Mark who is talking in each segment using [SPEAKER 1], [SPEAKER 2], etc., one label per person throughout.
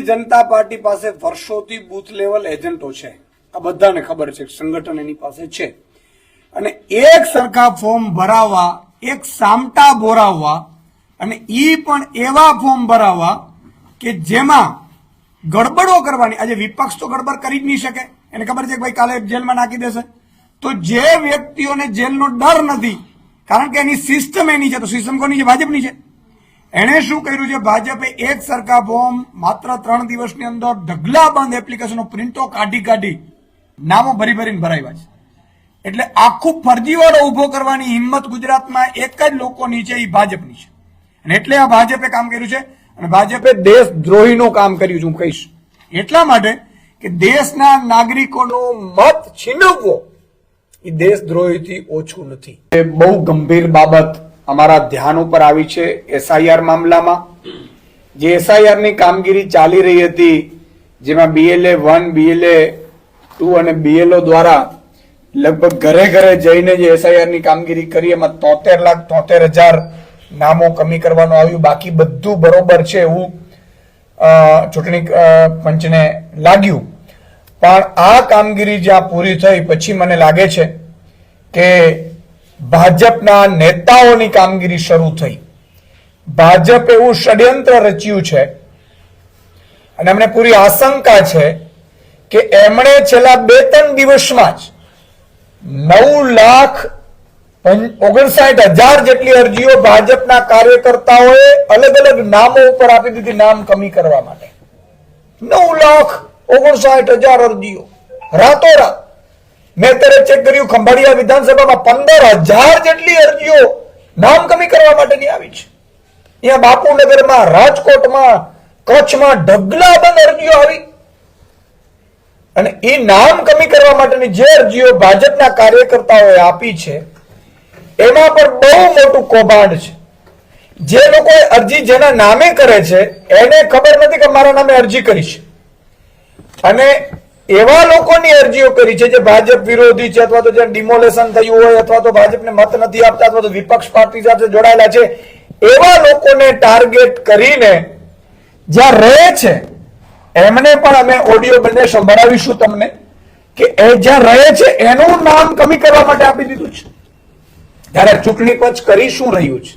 [SPEAKER 1] જનતા party પાસે વર્ષોથી booth level એજન્ટો છે. આ બધાને ખબર છે, સંગઠન એની પાસે છે. અને એક સરખા ફોર્મ ભરાવવા, એક સામટા બોરાવવા અને ઈ પણ એવા ફોર્મ ભરાવવા કે જેમાં ગડબડો કરવાની, આજે વિપક્ષ તો ગડબડ કરી જ નહીં શકે. એને ખબર છે કે ભાઈ કાલે જેલમાં નાખી દેશે. તો જે વ્યક્તિઓને જેલનો ડર નથી, કારણ કે એની સિસ્ટમ એની છે, તો સિસ્ટમ કોની છે? ભાજપની છે. એણે શું કર્યું છે? ભાજપે એક સરખા ફોર્મ માત્ર ત્રણ દિવસની અંદર ઢગલા બંધ એપ્લિકેશનો પ્રિન્ટો કાઢી કાઢી નામો ભરી ભરીને ભરાવ્યા છે. એટલે આખું ફરજીવાળો ઊભો કરવાની હિંમત ગુજરાતમાં એક જ લોકોની છે, એ ભાજપની છે. અને એટલે આ ભાજપે કામ કર્યું છે. અને ભાજપે દેશદ્રોહીનું કામ કર્યું છે, હું કહીશ. એટલા માટે કે દેશના નાગરિકોનો મત છીનવવો એ દેશદ્રોહીથી ઓછું નથી. એ બહુ ગંભીર બાબત અમારા ધ્યાન ઉપર આવી છે એસઆઈઆર મામલામાં. જે એસઆઈઆરની કામગીરી ચાલી રહી હતી, જેમાં બીએલએ વન બીએલએ ટુ અને બીએલઓ દ્વારા લગભગ ઘરે ઘરે જઈને જે એસઆઈઆરની કામગીરી કરી, એમાં તોતેર લાખ તોતેર હજાર નામો કમી કરવાનું આવ્યું. બાકી બધું બરોબર છે એવું ચૂંટણી પંચને લાગ્યું. પણ આ કામગીરી જ્યાં પૂરી થઈ, પછી મને લાગે છે કે ભાજપના નેતાઓની કામગીરી શરૂ થઈ. ભાજપ એવું ષડયંત્ર રચ્યું છે અને અમને પૂરી આશંકા છે કે એમણે છેલ્લા બે ત્રણ દિવસમાં જ નવ લાખ ઓગણસાઠ હજાર જેટલી અરજીઓ ભાજપના કાર્યકર્તાઓએ અલગ અલગ નામો ઉપર આપી દીધી નામ કમી કરવા માટે. નવ લાખ ઓગણસાઠ હજાર અરજીઓ. રાતોરાત. મેં અત્યારે ચેક કર્યું, ખંભાળિયા વિધાનસભામાં પંદર હજાર જેટલી અરજીઓ નામ કમી કરવા માટેની આવી છે. અહીંયા બાપુનગરમાં, રાજકોટમાં, કચ્છમાં ઢગલા બંધ અરજીઓ આવી. અને એ નામ કમી કરવા માટેની જે અરજીઓ ભાજપના કાર્યકર્તાઓએ આપી છે, એમાં પણ બહુ મોટું કૌભાંડ છે. જે લોકોએ અરજી જેના નામે કરે છે, એને ખબર નથી કે મારા નામે અરજી કરી છે. અને એવા લોકોની અરજીઓ કરી છે જે ભાજપ વિરોધી છે અથવા તો જે ડિમોલેશન થયું હોય અથવા તો ભાજપને મત નથી આપતા અથવા તો વિપક્ષ પાર્ટી સાથે જોડાયેલા છે, એવા લોકોને ટાર્ગેટ કરીને જ્યાં રહે છે, એમને પણ અમે ઓડિયો બંને સંભળાવીશું તમને કે એ જ્યાં રહે છે, એનું નામ કમી કરવા માટે આપી દીધું છે. ત્યારે ચૂંટણી પંચ કરી શું રહ્યું છે?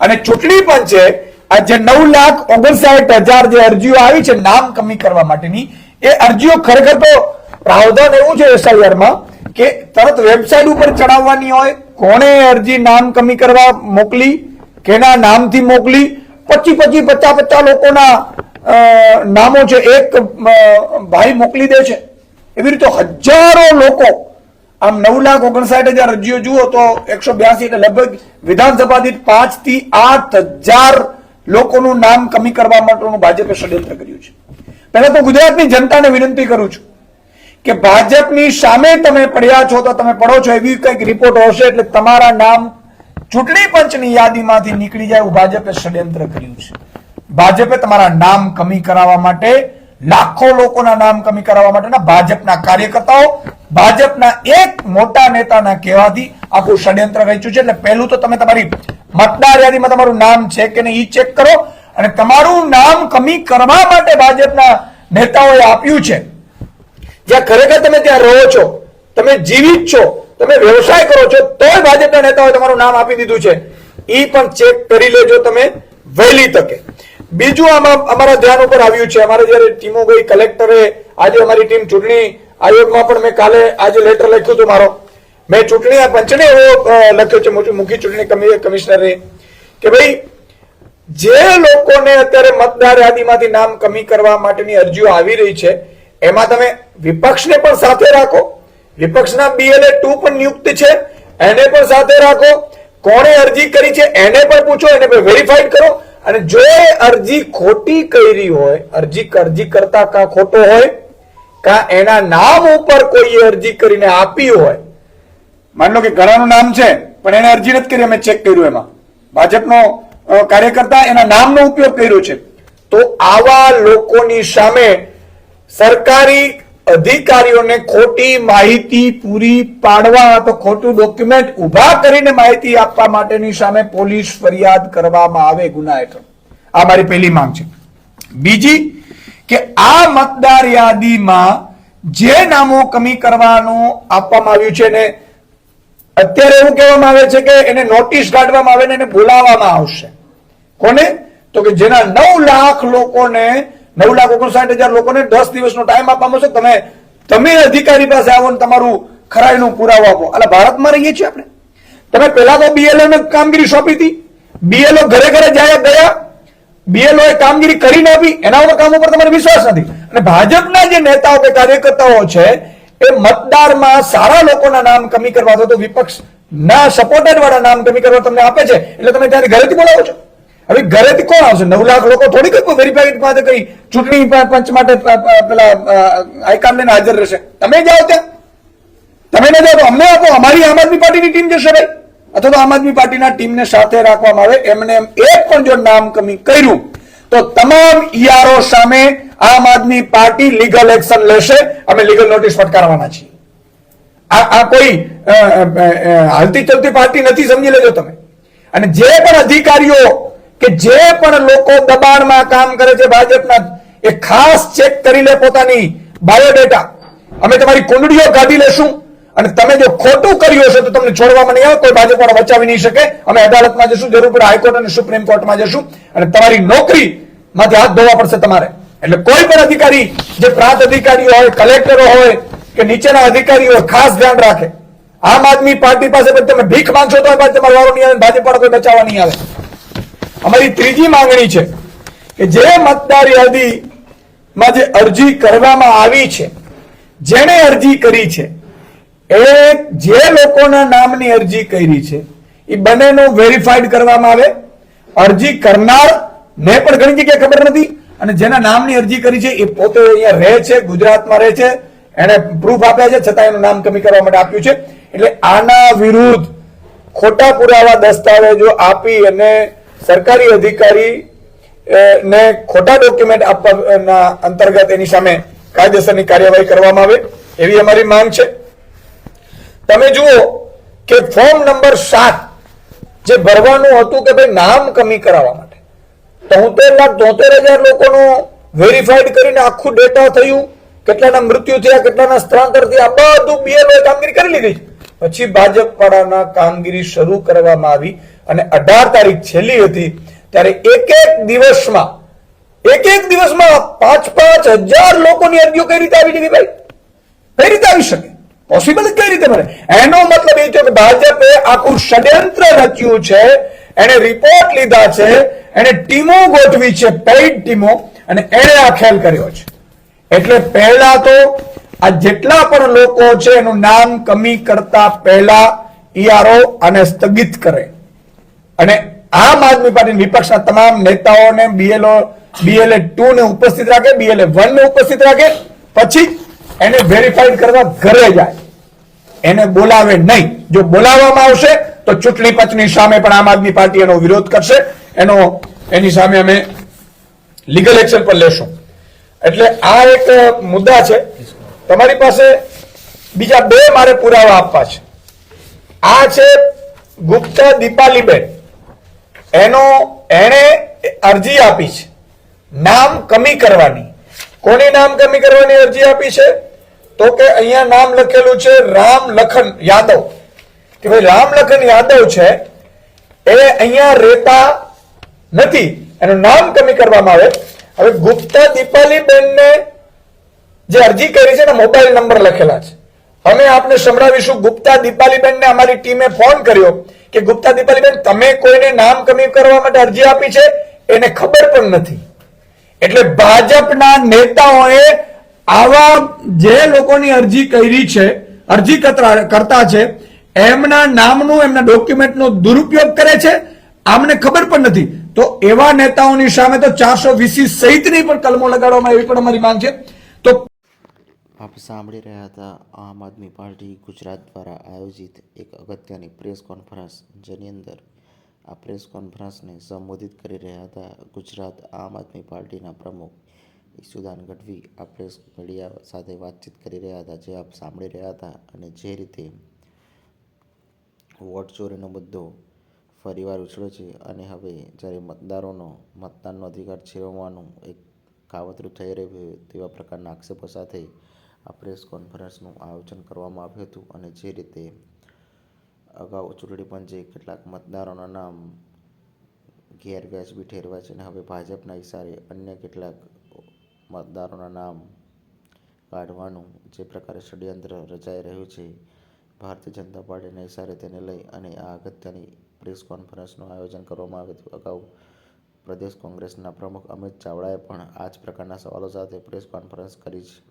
[SPEAKER 1] અને ચૂંટણી પંચે આ જે નવ લાખ ઓગણસાઠ હજાર જે અરજીઓ આવી છે, નામ કમી કરવા માટેની એ અરજીઓ ખરેખર તો પ્રાવધાન એવું છે એસઆઈઆરમાં કે તરત વેબસાઇટ ઉપર ચડાવવાની હોય, કોણે અરજી નામ કમી કરવા મોકલી, કેના નામથી મોકલી પચી પચી પચાસ પચાસ લોકોના નામો છે, એક ભાઈ મોકલી દે છે. એવી રીતે હજારો લોકો, આમ નવ લાખ ઓગણસાઠ હજાર અરજીઓ જુઓ તો એકસો બ્યાસી એટલે લગભગ વિધાનસભા દીઠ પાંચથી આઠ હજાર લોકોનું નામ કમી કરવા માટેનું ભાજપે ષડયંત્ર કર્યું છે. પહેલા તો ગુજરાતની જનતાને વિનંતી કરું છું કે ભાજપની સામે તમે પડ્યા છો તો તમે પડો છો એવી કંઈક રિપોર્ટ હશે એટલે તમારા નામ ચૂંટણી પંચની યાદીમાંથી નીકળી જાય એવું ભાજપે ષડયંત્ર કર્યું છે. ભાજપે તમારા નામ કમી કરાવવા માટે, લાખો લોકોના નામ કમી કરાવવા માટેના ભાજપના કાર્યકર્તાઓ, ભાજપના એક મોટા નેતાના કહેવાથી આખું ષડયંત્ર રચ્યું છે. એટલે પહેલું તો તમે તમારી મતદાર યાદીમાં તમારું નામ છે કે નહીં એ ચેક કરો. અને તમારું નામ કમી કરવા માટે ભાજપના નેતાઓએ આપ્યું છે. જ્યાં ખરેખર તમે ત્યાં રહો છો, તમે જીવિત છો, તમે વ્યવસાય કરો છો, તોય ભાજપના નેતાઓએ તમારું નામ આપી દીધું છે. એ પણ ચેક કરી લેજો તમે, વહેલી તકે. બીજું આમાં અમારા ધ્યાન ઉપર આવ્યું છે, અમારે જયારે ટીમો ગઈ, કલેક્ટરે, આજે અમારી ટીમ ચૂંટણી આયોગમાં પણ મેં કાલે આજે લેટર લખ્યું હતું મારો. મેં ચૂંટણી પંચને એવો લખ્યો છે મુખ્ય મુખ્ય ચૂંટણી કમિ- કમિશનરે, કે ભાઈ જે લોકોને અત્યારે મતદાર યાદીમાંથી નામ કમી કરવા માટેની અરજીઓ આવી રહી છે, એમાં તમે વિપક્ષને પણ સાથે રાખો. વિપક્ષના બીએલએ ટુ પણ નિયુક્ત છે. એને પણ સાથે રાખો. કોણે અરજી કરી છે એને પણ પૂછો, એને પણ વેરીફાઈડ કરો. અને જો એ અરજી ખોટી કરી હોય, અરજી અરજી કરતા કા ખોટો હોય, કા એના નામ ઉપર કોઈ અરજી કરીને આપી હોય, માની લો કે ઘણાનું નામ છે, પણ એને અરજી નથી કરી, અમે ચેક કર્યું એમાં. ભાજપનો કાર્યકર્તા એના નામનો ઉપયોગ કર્યો છે. તો આવા લોકોની સામે સરકારી અધિકારીઓને ખોટી માહિતી પૂરી પાડવા તો ખોટું ડોક્યુમેન્ટ ઊભા કરીને માહિતી આપવા માટેની સામે પોલીસ ફરિયાદ કરવામાં આવે ગુના હેઠળ. આ મારી પહેલી માંગ છે. બીજી કે આ મતદાર યાદીમાં જે નામો કમી કરવાનું આપવામાં આવ્યું છે ને અત્યારે એવું કહેવામાં આવે છે કે એને નોટિસ કાઢવામાં આવે ને એને બોલાવવામાં આવશે. કોને? તો કે જેના નવ લાખ લોકોને, નવ લાખ ઓગણસાઠ હજાર લોકોને દસ દિવસનો ટાઈમ આપવામાં છે તમે તમે અધિકારી પાસે આવો ને તમારું ખરાઈનું પુરાવો આપો. એટલે ભારતમાં રહીએ છીએ આપણે. તમે પેલા તો બીએલઓ ને કામગીરી સોંપી હતી. બીએલઓ ઘરે ઘરે જાય ગયા. બીએલઓ એ કામગીરી કરી ના આપી. એના ઉપર કામ ઉપર તમારે વિશ્વાસ નથી. અને ભાજપના જે નેતાઓ કે કાર્યકર્તાઓ છે, એ મતદારમાં સારા લોકોના નામ કમી કરવા તો વિપક્ષ ના સપોર્ટેડ વાળા નામ કમી કરવા તમને આપે છે. એટલે તમે ત્યારે ઘરેથી બોલાવો છો. હવે ઘરેથી કોણ આવશે? નવ લાખ લોકો થોડી કઈ વેરીફાઈડ પાસે કઈ ચૂંટણી પંચ માટે પેલા આઈ લઈને હાજર રહેશે. તમે જાઓ ત્યાં. તમે ન જાઓ તો અમને આપો. અમારી આમ આદમી પાર્ટીની ટીમ જશે ભાઈ. અથવા તો આમ આદમી પાર્ટીના ટીમને સાથે રાખવામાં આવે. એમને એમ એક પણ જો નામ કમી કર્યું, તો તમામ ઈઆરઓ સામે આમ આદમી પાર્ટી લીગલ એક્શન લેશે. અમે લીગલ નોટિસ ફટકારવાના છીએ. આ આ કોઈ હાલતી ચલતી પાર્ટી નથી, સમજી લેજો તમે. અને જે પણ અધિકારીઓ કે જે પણ લોકો દબાણમાં કામ કરે છે ભાજપના, એ ખાસ ચેક કરી લે પોતાની બાયોડેટા. અમે તમારી કુંડળીઓ કાઢી લેશું અને તમે જો ખોટું કર્યું હશે તો તમને છોડવામાં નહીં આવે કોઈ ભાજપ વાળા બચાવી નહીં શકે. અમે અદાલતમાં જશું, જરૂર પડે હાઈકોર્ટ અને સુપ્રીમ કોર્ટમાં જશું અને તમારી નોકરી માંથી હાથ ધોવા પડશે તમારે. એટલે કોઈ પણ અધિકારી, જે પ્રાંત અધિકારીઓ હોય, કલેક્ટરો હોય, કે નીચેના અધિકારીઓ ખાસ ધ્યાન રાખે. આમ આદમી પાર્ટી પાસે તમે ભીખ માંગશો તો તમારો વારો નહીં આવે ભાજપ વાળા કોઈ બચાવવા નહીં આવે. અમારી ત્રીજી માંગણી છે કે જે મતદાર યાદીમાં જે અરજી કરવામાં આવી છે, જેણે અરજી કરી છે, એ જે લોકોના નામની અરજી કરી છે, એ બંનેનું વેરીફાઈડ કરવામાં આવે. અરજી કરનાર ને પણ ઘણી જગ્યાએ ખબર નથી, અને જેના નામની અરજી કરી છે, એ પોતે અહીંયા રહે છે, ગુજરાતમાં રહે છે એને પ્રૂફ આપ્યા છે, છતાં એનું નામ કમી કરવા માટે આપ્યું છે. એટલે આના વિરુદ્ધ ખોટા પુરાવા દસ્તાવેજો આપી અને સરકારી અધિકારી ને ખોટા ડોક્યુમેન્ટ આપવાના અંતર્ગત એની સામે કાયદેસરની કાર્યવાહી કરવામાં આવે, એવી અમારી માંગ છે. તમે જુઓ કે ફોર્મ નંબર સાત જે ભરવાનું હતું કે ભાઈ નામ કમી કરાવવા માટે, તોતેર લાખ તોતેર હજાર લોકોનું વેરીફાઈડ કરીને આખું ડેટા થયું, કેટલાના મૃત્યુ થયા, કેટલાના સ્થળાંતર થયા બધું BLO કામગીરી કરી લીધી. પછી ભાજપ વાળાના કામગીરી શરૂ કરવામાં આવી. અને અઢાર તારીખ છેલ્લી હતી, ત્યારે એક એક દિવસમાં એક એક દિવસમાં પાંચ પાંચ હજાર લોકોની અરજીઓ કઈ રીતે આવી જવી ભાઈ? કઈ રીતે આવી શકે? પોસિબલ કઈ રીતે બને એનો મતલબ એ છે કે ભાજપે આખું ષડયંત્ર રચ્યું છે એને રિપોર્ટ લીધા છે એને ટીમો ગોઠવી છે પેઇડ ટીમો, અને એણે આ ખેલ કર્યો છે. એટલે પહેલા તો આ જેટલા પણ લોકો છે, એનું નામ કમી કરતા પહેલા ઈઆરઓ આને સ્થગિત કરે. અને આમ આદમી પાર્ટી વિપક્ષના તમામ નેતાઓને બીએલઓ બીએલએ ટુ ને ઉપસ્થિત રાખે બીએલએ વન ને ઉપસ્થિત રાખે, પછી એને વેરીફાઈડ કરવા ઘરે જાય. એને બોલાવે નહીં. જો બોલાવવામાં આવશે, તો ચૂંટણી પંચની સામે પણ આમ આદમી પાર્ટી એનો વિરોધ કરશે. એનો, એની સામે અમે લીગલ એક્શન પર લેશું. એટલે આ એક મુદ્દા છે. તમારી પાસે બીજા બે મારે પુરાવા આપવા છે. આ છે ગુપ્તા દીપાલીબેન. એનો એણે અરજી આપી છે. નામ કમી કરવાની. કોની નામ કમી કરવાની અરજી આપી છે? તો કે અહીંયા નામ લખેલું છે રામ લખન યાદવ. કે ભાઈ રામ લખન યાદવ છે, એ અહીંયા રહેતા નથી. એનું નામ કમી કરવામાં આવે. હવે ગુપ્તા દીપાલીબેનને જે અરજી કરી છે ને મોબાઈલ નંબર લખેલા છે. અમે આપને સંભળાવીશું, ગુપ્તા દીપાલીબેનને અમારી ટીમે ફોન કર્યો. કે ગુપ્તા દીપાલીબેન, તમે કોઈને નામ કમી કરવા માટે અરજી આપી છે? એને ખબર પણ નથી. એટલે ભાજપના નેતાઓએ આવા જે લોકોની અરજી કરી છે, અરજી કરતા છે, એમના નામનું, એમના ડોક્યુમેન્ટનો દુરુપયોગ કરે છે? આમને ખબર પણ નથી. તો એવા નેતાઓની સામે તો ચારસો વીસી સહિતની પણ કલમો લગાડવામાં એવી પણ અમારી માંગ છે. તો
[SPEAKER 2] આપ સાંભળી રહ્યા હતા આમ આદમી પાર્ટી ગુજરાત દ્વારા આયોજિત એક અગત્યની પ્રેસ કોન્ફરન્સ, જેની અંદર આ પ્રેસ કોન્ફરન્સને સંબોધિત કરી રહ્યા હતા ગુજરાત આમ આદમી પાર્ટીના પ્રમુખ ઈસુદાન ગઢવી. આ પ્રેસ મીડિયા સાથે વાતચીત કરી રહ્યા હતા, જે આપ સાંભળી રહ્યા હતા અને જે રીતે વોટ ચોરીનો મુદ્દો ફરીવાર ઉછળ્યો છે અને હવે જ્યારે મતદારોનો મતદાનનો અધિકાર છીનવવાનું એક કાવતરું થઈ રહ્યું હોય તેવા પ્રકારના આક્ષેપો સાથે આ પ્રેસ કોન્ફરન્સનું આયોજન કરવામાં આવ્યું હતું અને જે રીતે અગાઉ ચૂંટણી પંચે કેટલાક મતદારોના નામ ગેરવ્યાજબી ઠેરવ્યા છે અને હવે ભાજપના ઇશારે અન્ય કેટલાક મતદારોના નામ કાઢવાનું જે પ્રકારે ષડયંત્ર રચાઈ રહ્યું છે, ભારતીય જનતા પાર્ટીના ઇશારે તેને લઈ અને આ અગત્યની પ્રેસ કોન્ફરન્સનું આયોજન કરવામાં આવ્યું હતું. અગાઉ પ્રદેશ કોંગ્રેસના પ્રમુખ અમિત ચાવડાએ પણ આ જ પ્રકારના સવાલો સાથે પ્રેસ કોન્ફરન્સ કરી છે